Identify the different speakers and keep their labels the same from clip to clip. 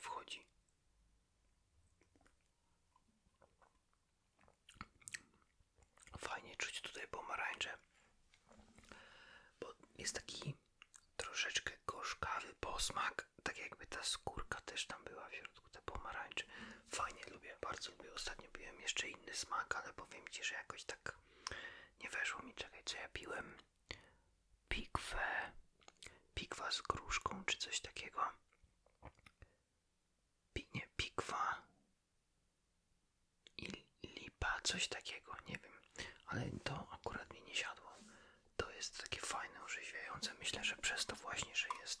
Speaker 1: nie wchodzi. Fajnie czuć tutaj pomarańcze, bo jest taki troszeczkę gorzkawy posmak, tak jakby ta skórka też tam była w środku, te pomarańcze. Fajnie lubię, bardzo lubię. Ostatnio piłem jeszcze inny smak, ale powiem Ci, że jakoś tak nie weszło mi. Czekaj, co ja piłem? Pikwę, pikwa z gruszką czy coś takiego. pieniądze. Myślę, że przez to właśnie, że jest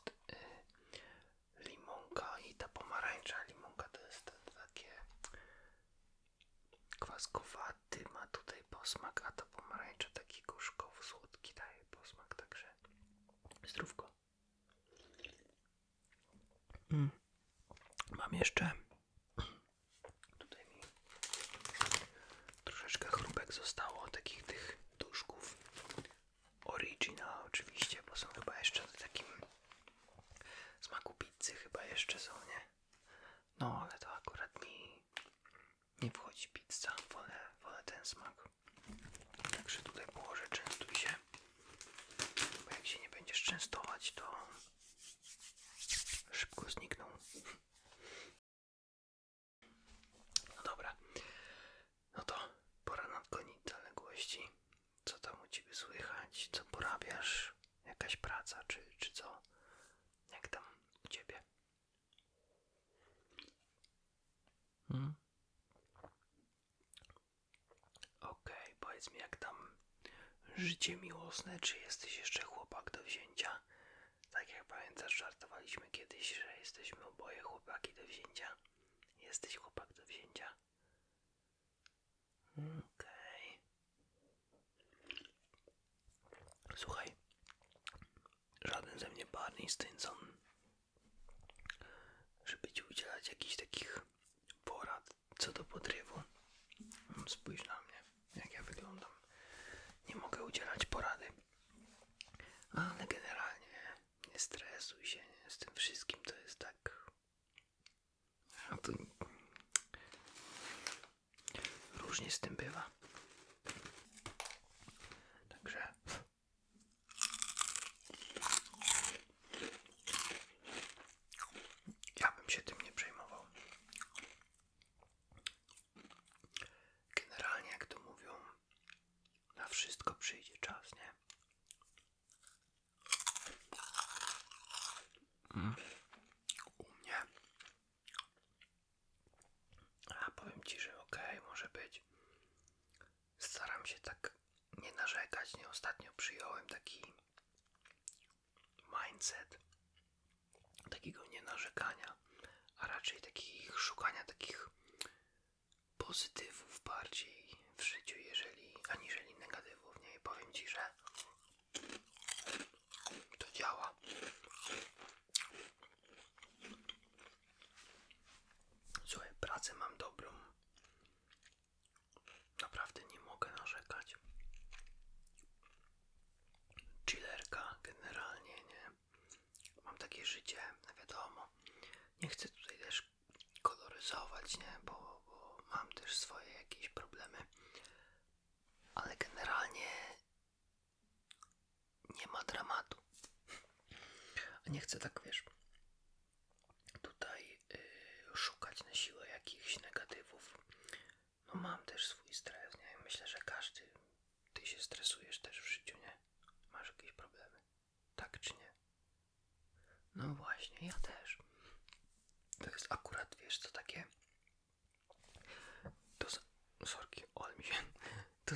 Speaker 1: spójrz na mnie, jak ja wyglądam. Nie mogę udzielać porady. Ale generalnie nie stresuj się nie? z tym wszystkim, to jest tak. To... Różnie z tym bywa. Mm. nie chcę tutaj też koloryzować, nie? Bo, bo mam też swoje jakieś problemy, ale generalnie nie ma dramatu. A nie chcę tak, wiesz,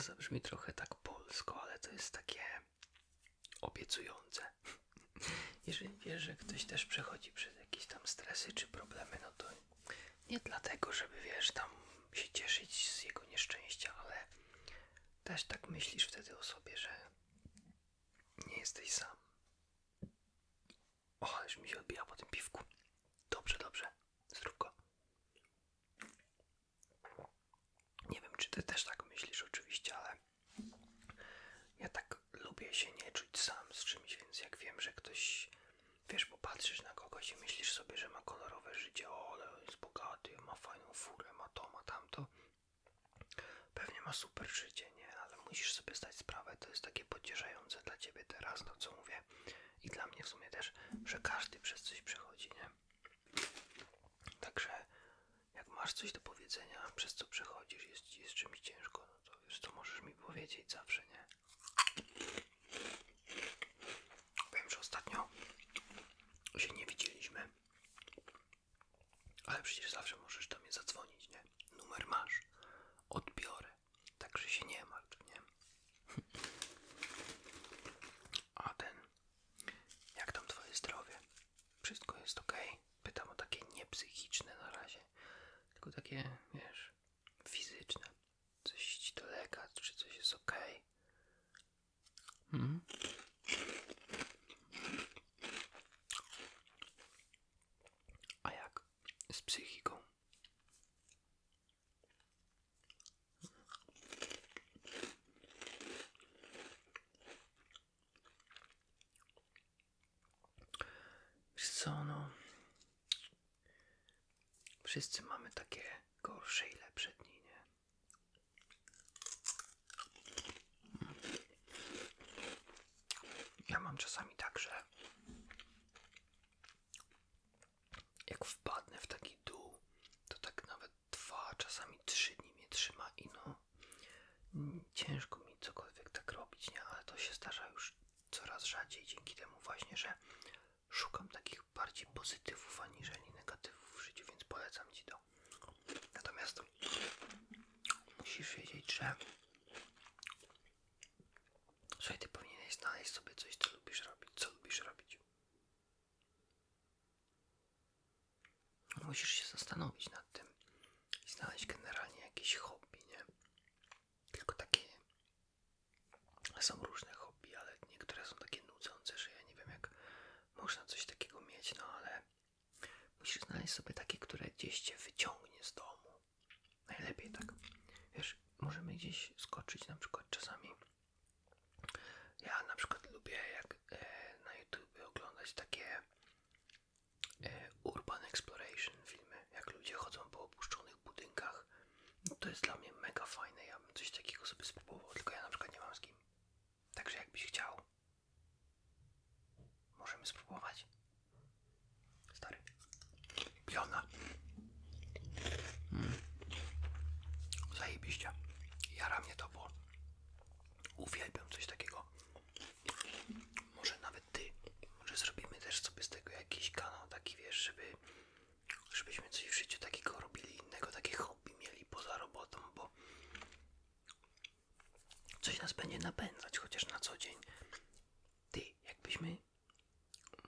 Speaker 1: zabrzmi trochę tak polsko, ale to jest takie obiecujące. Jeżeli wiesz, że ktoś też przechodzi przez jakieś tam stresy czy problemy, no to nie dlatego, żeby wiesz, tam się cieszyć z jego nieszczęścia, ale też tak myślisz wtedy o sobie, że nie jesteś sam. O, już mi się odbija po tym piwku. Dobrze, dobrze. Zrób go. Nie wiem, czy ty też tak myślisz, oczywiście, ale ja tak lubię się nie czuć sam z czymś, więc jak wiem, że ktoś, wiesz, popatrzysz na kogoś i myślisz sobie, że ma kolorowe życie, o, ale jest bogaty, ma fajną furę, ma to, ma tamto, pewnie ma super życie, nie? Ale musisz sobie zdać sprawę, to jest takie pocieszające dla ciebie teraz, to co mówię, i dla mnie w sumie też, że każdy przez coś przechodzi, nie? Także jak masz coś do powiedzenia, przez co przechodzisz, jest, jest czymś ciężko, no to wiesz, to możesz mi powiedzieć zawsze, nie? Wiem, że ostatnio się nie widzieliśmy, ale przecież zawsze możesz do mnie zadzwonić, nie? Numer masz, odbiorę, także się nie martw, nie? A ten, jak tam twoje zdrowie? Wszystko jest ok? Pytam o takie niepsychiczne na razie, tylko takie, wiesz, fizyczne. Coś ci dolega, czy coś jest ok? Hmm? A jak z psychiką? Wiesz co, no... Wszyscy mamy takie gorsze i lepsze dni, nie? Ja mam czasami tak, że jak wpadnę w taki dół, to tak nawet dwa, czasami trzy dni mnie trzyma i no mm, ciężko mi cokolwiek tak robić, nie? Ale to się zdarza już coraz rzadziej dzięki temu właśnie, że szukam takich bardziej pozytywów aniżeli negatywów w życiu, więc polecam Ci to. Natomiast musisz wiedzieć, że Słuchaj, ty powinieneś znaleźć sobie coś, co lubisz robić. Co lubisz robić? Musisz się zastanowić nad tym i znaleźć generalnie jakieś hobby, nie? Tylko takie. Są różne hobby, ale niektóre są takie nudzące, że ja nie wiem, jak można coś takiego mieć, no ale musisz znaleźć sobie takie, które gdzieś cię wyciągnie z domu. Najlepiej tak. Wiesz, możemy gdzieś skoczyć na przykład czasami. Ja na przykład lubię jak e, na YouTube oglądać takie e, urban exploration filmy, jak ludzie chodzą po opuszczonych budynkach. No, to jest dla mnie mega fajne. Ja bym coś takiego sobie spróbował, tylko ja na przykład nie mam z kim. Także jakbyś chciał, możemy spróbować. Stary. Piona. Mm. Zajebiście. Jara mnie to, bo uwielbiam coś takiego. Może nawet ty. Może zrobimy też sobie z tego jakiś kanał taki, wiesz, żeby żebyśmy coś w życiu takiego robili innego, takie hobby mieli poza robotą, bo coś nas będzie napędzać, chociaż na co dzień. Ty, jakbyśmy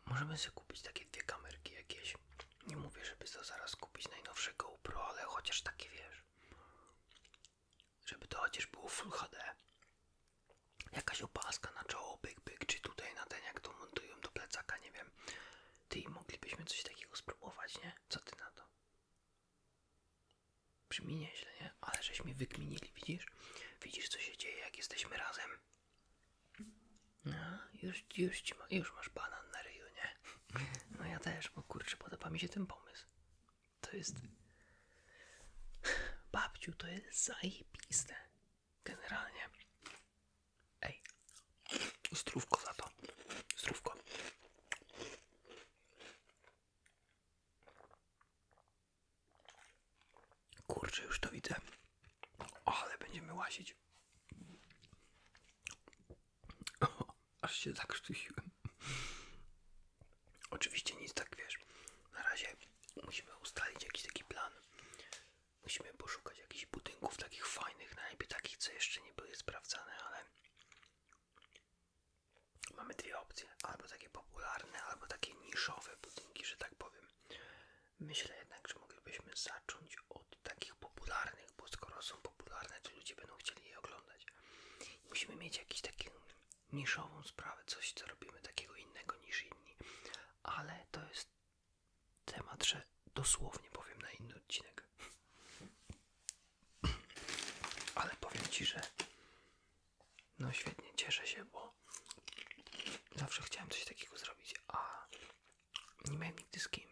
Speaker 1: możemy sobie kupić takie dwie kamerki jakieś. Nie mówię, żeby to zaraz kupić najnowsze GoPro, ale chociaż takie wiesz. Żeby to chociaż było Full HD. Jakaś opaska na czoło, byk, byk, czy tutaj na ten, jak to montują do plecaka, nie wiem. Ty, moglibyśmy coś takiego spróbować, nie? Co ty na to? Brzmi nieźle, nie? Ale żeśmy wykminili, widzisz? Widzisz, co się dzieje, jak jesteśmy razem? No, już, ci ma, już masz banan na ryju, nie? No ja też, bo kurczę, podoba mi się ten pomysł. To jest... Babciu, to jest zajebiste. Generalnie. Ej, zdrówko za to. Zdrówko. Kurczę, już to widzę. O, ale będziemy łazić. O, aż się zakrztusiłem. Oczywiście nic tak wiesz. Na razie musimy ustalić jakiś taki plan. Musimy poszukać jakichś budynków takich fajnych, najlepiej takich, co jeszcze nie były sprawdzane, ale mamy dwie opcje. Albo takie popularne, albo takie niszowe budynki, że tak powiem. Myślę jednak, że moglibyśmy zacząć od takich popularnych, bo skoro są popularne, to ludzie będą chcieli je oglądać. Musimy mieć jakiś taki niszową sprawę, coś co robimy takiego innego niż inni. Ale to jest temat, że dosłownie powiem na inny odcinek. Ale powiem Ci, że no świetnie, cieszę się, bo zawsze chciałem coś takiego zrobić, a nie miałem nigdy z kim.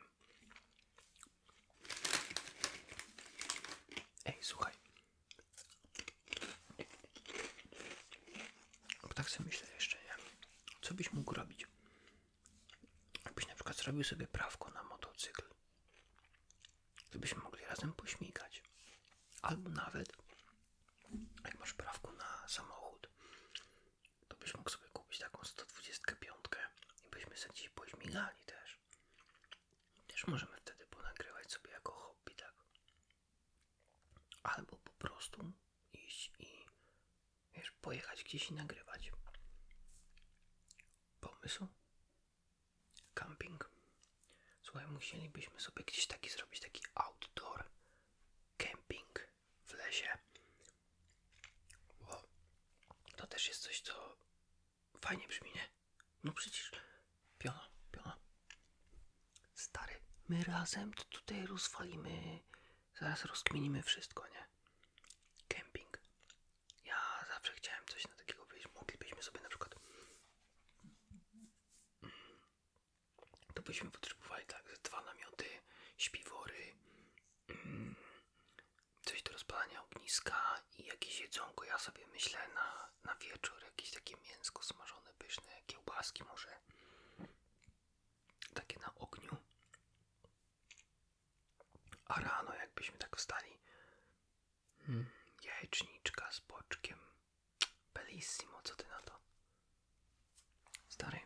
Speaker 1: Ej, słuchaj. Bo tak sobie myślę jeszcze, nie? Co byś mógł robić? Zrobił sobie prawko na motocykl, to byśmy mogli razem pośmigać. Albo nawet, jak masz prawko na samochód, to byś mógł sobie kupić taką 125 i byśmy sobie gdzieś pośmigali też. Też możemy wtedy ponagrywać sobie jako hobby, tak? Albo po prostu iść i wiesz, pojechać gdzieś i nagrywać. Pomysł? Camping. Słuchaj, musielibyśmy sobie gdzieś taki zrobić, taki outdoor camping w lesie. Bo to też jest coś, co fajnie brzmi, nie? No przecież piona, piona. Stary, my razem to tutaj rozwalimy, zaraz rozkminimy wszystko, nie? Camping. Ja zawsze chciałem coś na takiego wyjść. Moglibyśmy sobie na przykład. To byśmy potrzebowali rozpalania ogniska i jakieś jedzonko. Ja sobie myślę na, na wieczór jakieś takie mięsko smażone, pyszne, kiełbaski może. Takie na ogniu. A rano jakbyśmy tak wstali. Mm, jajeczniczka z boczkiem. Bellissimo, co ty na to? Stary.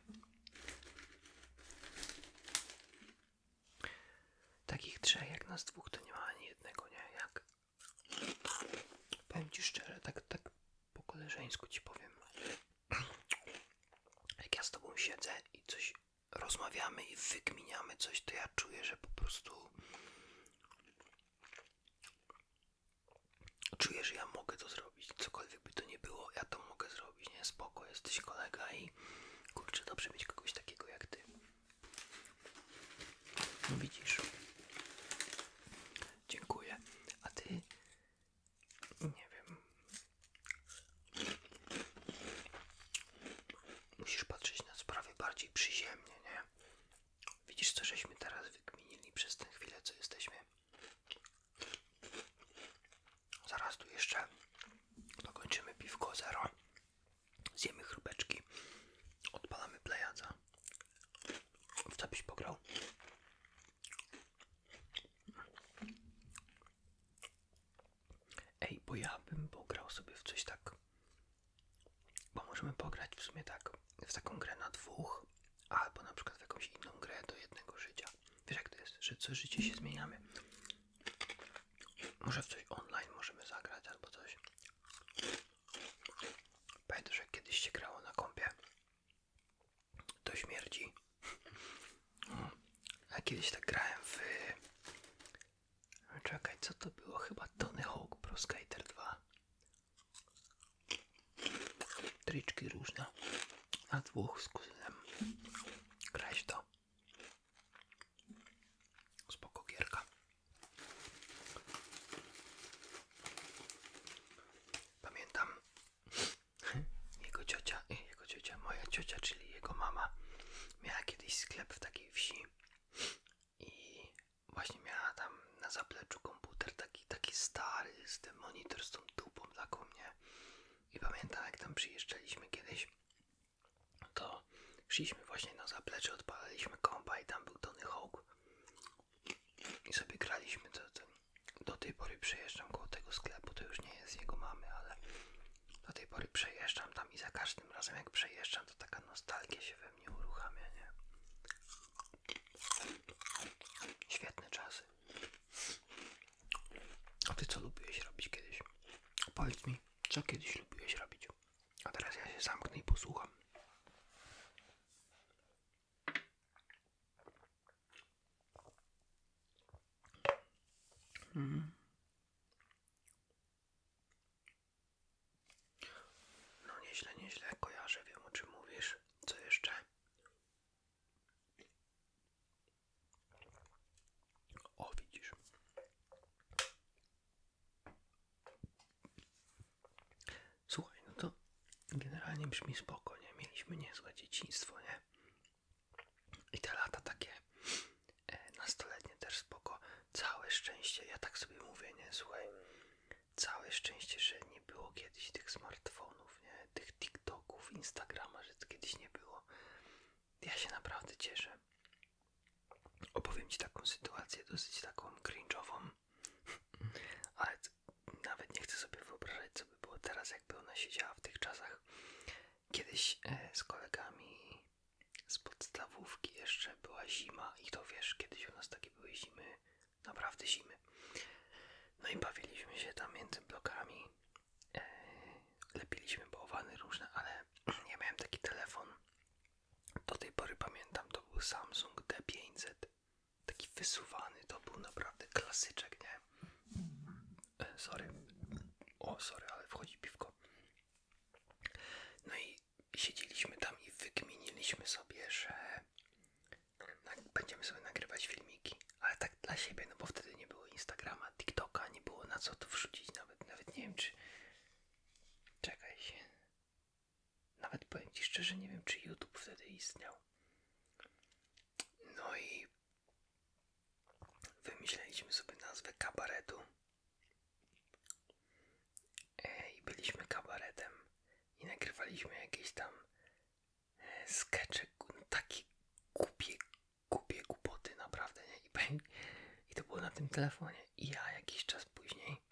Speaker 1: Takich trzech jak nas dwóch to nie ma ani jednego, nie? Jak? Powiem ci szczerze, tak, tak po koleżeńsku ci powiem. Jak ja z tobą siedzę i coś rozmawiamy i wykminiamy coś, to ja czuję, że po prostu czuję, że ja mogę to zrobić. Cokolwiek by to nie było, ja to mogę zrobić, nie? Spoko, jesteś kolega i kurczę, dobrze mieć kogoś takiego jak ty. No widzisz. Dziękuję. A ty nie wiem. Musisz patrzeć na sprawy bardziej przyziemnie, nie? Widzisz, co żeśmy teraz wykminili przez tę chwilę, co jesteśmy. Zaraz tu jeszcze dokończymy piwko zero. Zjemy chrupeczki. Odpalamy plejaca. W co byś pograł? Ej, bo ja bym pograł sobie w coś tak. Bo możemy pograć w sumie tak w taką grę na dwóch, albo na przykład w jakąś inną grę do jednego życia. Wiesz jak to jest, że co życie się zmieniamy. Może w coś online możemy zagrać albo coś. Pamiętasz jak kiedyś się grało na kompie? Do śmierci. No, a kiedyś tak grałem w... Czekaj, co to było? Chyba Tony Hawk Pro Skater 2. Triczki różne. Na dwóch z kuzynem. Gori przejeżdżam tam i za każdym razem jak przejeżdżam, to taka nostalgia się we mnie uruchamia, nie? Świetne czasy. A ty co lubiłeś robić kiedyś? Powiedz mi, co kiedyś brzmi spoko, nie? Mieliśmy niezłe dzieciństwo, nie? I te lata takie e, nastoletnie też spoko. Całe szczęście, ja tak sobie mówię, nie? Słuchaj, całe szczęście, że nie było kiedyś tych smartfonów, nie? Tych TikToków, Instagrama, że kiedyś nie było. Ja się naprawdę cieszę. Opowiem Ci taką sytuację, dosyć taką cringe'ową, ale nawet nie chcę sobie wyobrażać, co by było teraz, jakby ona siedziała. Kiedyś e, z kolegami z podstawówki jeszcze była zima i to wiesz, kiedyś u nas takie były zimy, naprawdę zimy. No i bawiliśmy się tam między blokami, e, lepiliśmy bałwany różne, ale ja miałem taki telefon, do tej pory pamiętam, to był Samsung D500, taki wysuwany, to był naprawdę klasyczek, nie? E, sorry, o sorry, ale wchodzi piwko. No i siedzieliśmy tam i wykminiliśmy sobie, że nag- będziemy sobie nagrywać filmiki, ale tak dla siebie, no bo wtedy nie było Instagrama, TikToka, nie było na co to wrzucić, nawet, nawet nie wiem czy... Czekaj się. Nawet powiem Ci szczerze, nie wiem czy YouTube wtedy istniał. No i wymyśleliśmy sobie nazwę kabaretu. E, I byliśmy kabaretem i nagrywaliśmy jakieś tam e, skecze, no, takie głupie, głupie głupoty, naprawdę, nie? I, powiem- I to było na tym telefonie. I ja jakiś czas później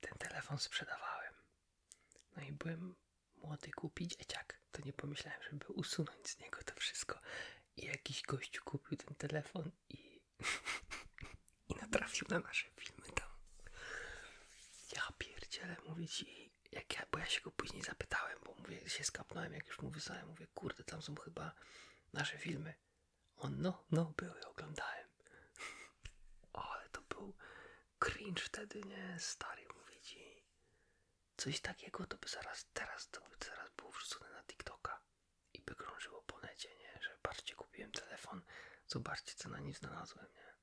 Speaker 1: ten telefon sprzedawałem. No i byłem młody, głupi dzieciak. To nie pomyślałem, żeby usunąć z niego to wszystko. I jakiś gościu kupił ten telefon i, i natrafił na nasze filmy tam. Ja pierdzielę, mówię ci, jak ja, bo ja się go później zapytałem, bo mówię, się skapnąłem, jak już mu wysłałem, mówię, kurde, tam są chyba nasze filmy. On, no, no, były, oglądałem. Cringe wtedy, nie? Stary, mówię ci. Coś takiego to by zaraz, teraz, to by zaraz było wrzucone na TikToka i by krążyło po necie, nie? Że patrzcie, kupiłem telefon, zobaczcie, co na nim znalazłem, nie?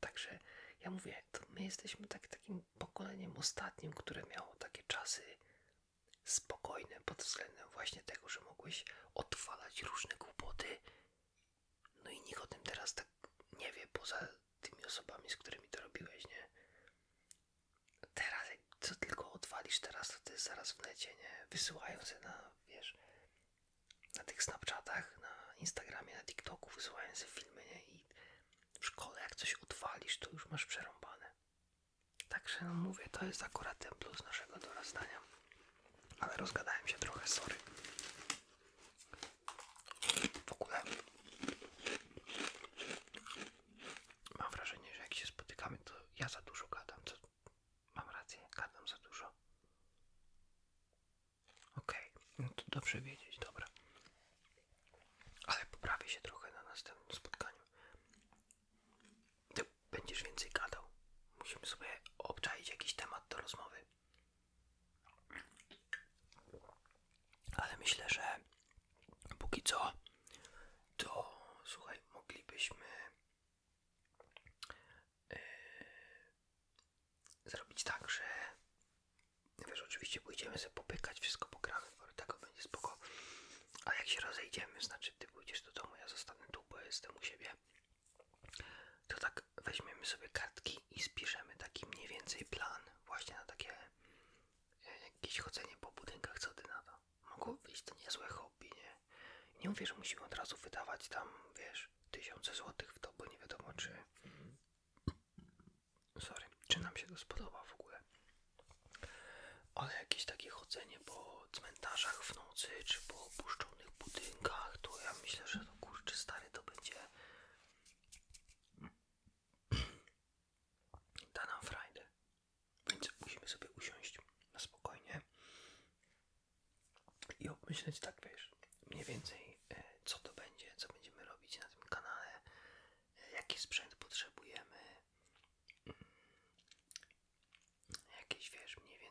Speaker 1: Także ja mówię, to my jesteśmy tak, takim pokoleniem ostatnim, które miało takie czasy spokojne pod względem właśnie tego, że mogłeś odwalać różne głupoty. No i nikt o tym teraz tak nie wie, poza tymi osobami, z którymi to robiłeś, nie? Teraz, jak co tylko odwalisz teraz, to to jest zaraz w necie, nie? Wysyłają się na, wiesz, na tych Snapchatach, na Instagramie, na TikToku, wysyłają się filmy, nie? I w szkole jak coś odwalisz, to już masz przerąbane. Także no mówię, to jest akurat ten plus naszego dorastania. Ale rozgadałem się trochę, sorry. W ogóle mam wrażenie, że jak się spotykamy, to ja za dużo gadam. To mam rację, gadam za dużo. Okej, no no wiesz, musimy od razu wydawać tam, wiesz, tysiące złotych w to, bo nie wiadomo czy... Sorry, czy nam się to spodoba w ogóle. Ale jakieś takie chodzenie po cmentarzach w nocy, czy po opuszczonych budynkach, to ja myślę, że to kurczę stary to będzie... Da nam frajdę. Więc musimy sobie usiąść na spokojnie i obmyśleć tak, wiesz, mniej więcej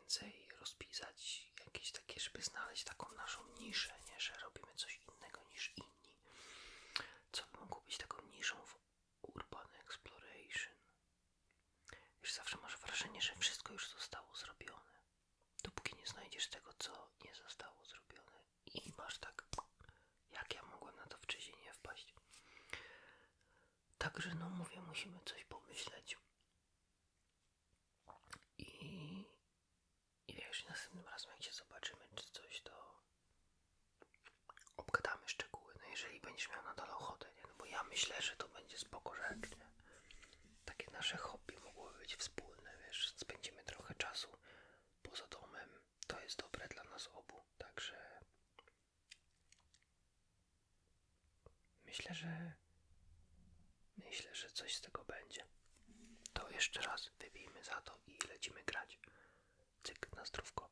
Speaker 1: więcej rozpisać, jakieś takie, żeby znaleźć taką naszą niszę, nie, że robimy coś innego niż inni. Co by mogło być taką niszą w Urban Exploration? Wiesz, zawsze masz wrażenie, że wszystko już zostało zrobione. Dopóki nie znajdziesz tego, co nie zostało zrobione. I masz tak, jak ja mogłem na to wcześniej nie wpaść. Także, no mówię, musimy coś pomyśleć. myślę, że to będzie spoko? Takie nasze hobby mogłoby być wspólne, wiesz, spędzimy trochę czasu poza domem, to jest dobre dla nas obu, także myślę, że myślę, że coś z tego będzie. To jeszcze raz wybijmy za to i lecimy grać. Cyk na zdrówko.